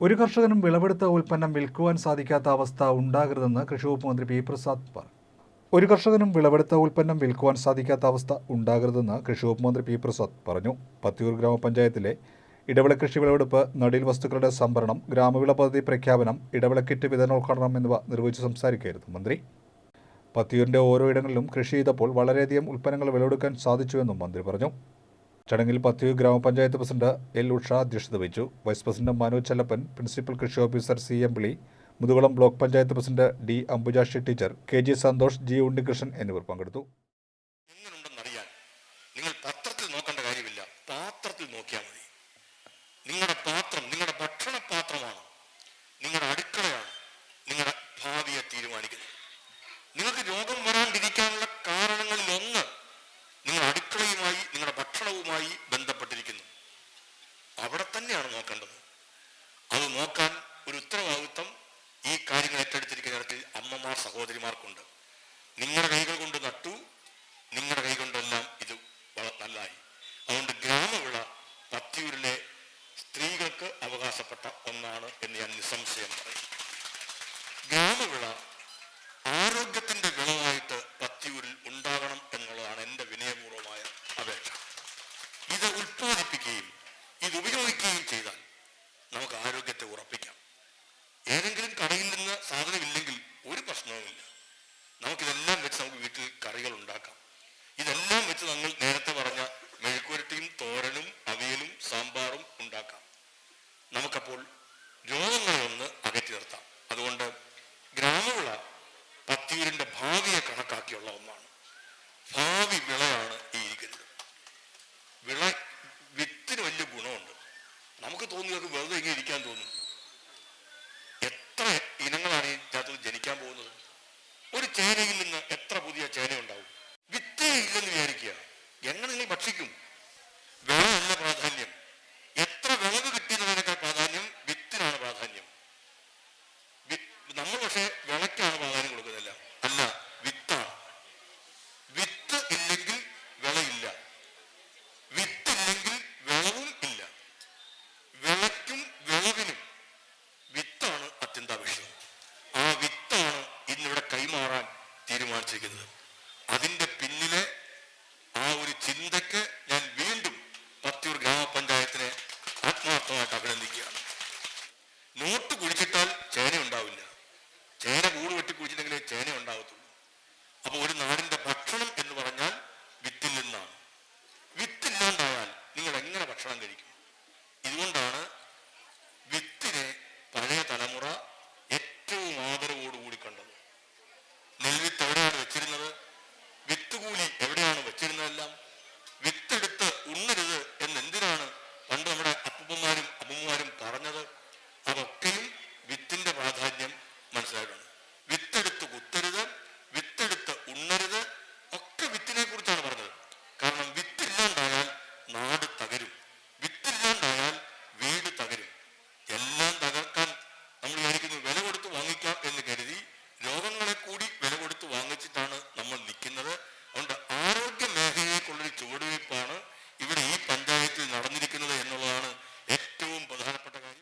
ഒരു കർഷകനും വിളവെടുത്ത ഉൽപ്പന്നം വിൽക്കുവാൻ സാധിക്കാത്ത അവസ്ഥ ഉണ്ടാകരുതെന്ന് കൃഷിവകുപ്പ് മന്ത്രി പി പ്രസാദ് പറഞ്ഞു. ഒരു കർഷകനും വിളവെടുത്ത ഉൽപ്പന്നം വിൽക്കുവാൻ സാധിക്കാത്ത അവസ്ഥ ഉണ്ടാകരുതെന്ന് കൃഷിവകുപ്പ് മന്ത്രി പി പ്രസാദ് പറഞ്ഞു. പത്തിയൂർ ഗ്രാമപഞ്ചായത്തിലെ ഇടവിള കൃഷി വിളവെടുപ്പ് നടീൽ വസ്തുക്കളുടെ സംഭരണം ഗ്രാമവിള പദ്ധതി പ്രഖ്യാപനം ഇടവിള കിറ്റ് വിതരണോദ്ഘാടനം എന്നിവ നിർവഹിച്ച് സംസാരിക്കുകയായിരുന്നു മന്ത്രി. പത്തിയൂരിന്റെ ഓരോ ഇടങ്ങളിലും കൃഷി ചെയ്തപ്പോൾ വളരെയധികം ഉൽപ്പന്നങ്ങൾ വിളവെടുക്കാൻ സാധിച്ചുവെന്നും മന്ത്രി പറഞ്ഞു. ചടങ്ങിൽ പത്തിയൂർ ഗ്രാമപഞ്ചായത്ത് പ്രസിഡന്റ് എൽ ഉഷ അധ്യക്ഷത വഹിച്ചു. Vice president Manoj Chellappan principal കൃഷി officer C M പിളി Muthukulam block panchayat president D Ambujakshi teacher K G Santhosh G Unnikrishnan എന്നിവർ പങ്കെടുത്തു. നിങ്ങൾ പത്രത്തിൽ നോക്കേണ്ട കാര്യമില്ല. പാത്രത്തിൽ നോക്കിയാൽ മതി. നിങ്ങളുടെ പാത്രം നിങ്ങളുടെ ഭക്ഷണ പാത്രമാണ് നിങ്ങളുടെ അടുക്കളയാണ്. സഹോദരിമാർക്കുണ്ട്. നിങ്ങളുടെ കൈകൾ കൊണ്ട് നട്ടു നിങ്ങളുടെ കൈ കൊണ്ടെല്ലാം ഇത് നല്ലതായി അതുകൊണ്ട് ഗ്രാമവിള പത്തിയൂരിലെ സ്ത്രീകൾക്ക് അവകാശപ്പെട്ട ഒന്നാണ് എന്ന് ഞാൻ നിസ്സംശയം പറയും. ഗ്രാമവിള തീരുമാനിച്ചിരിക്കുന്നത്. അതിന്റെ പിന്നിലെ ആ ഒരു ചിന്തക്ക് ഞാൻ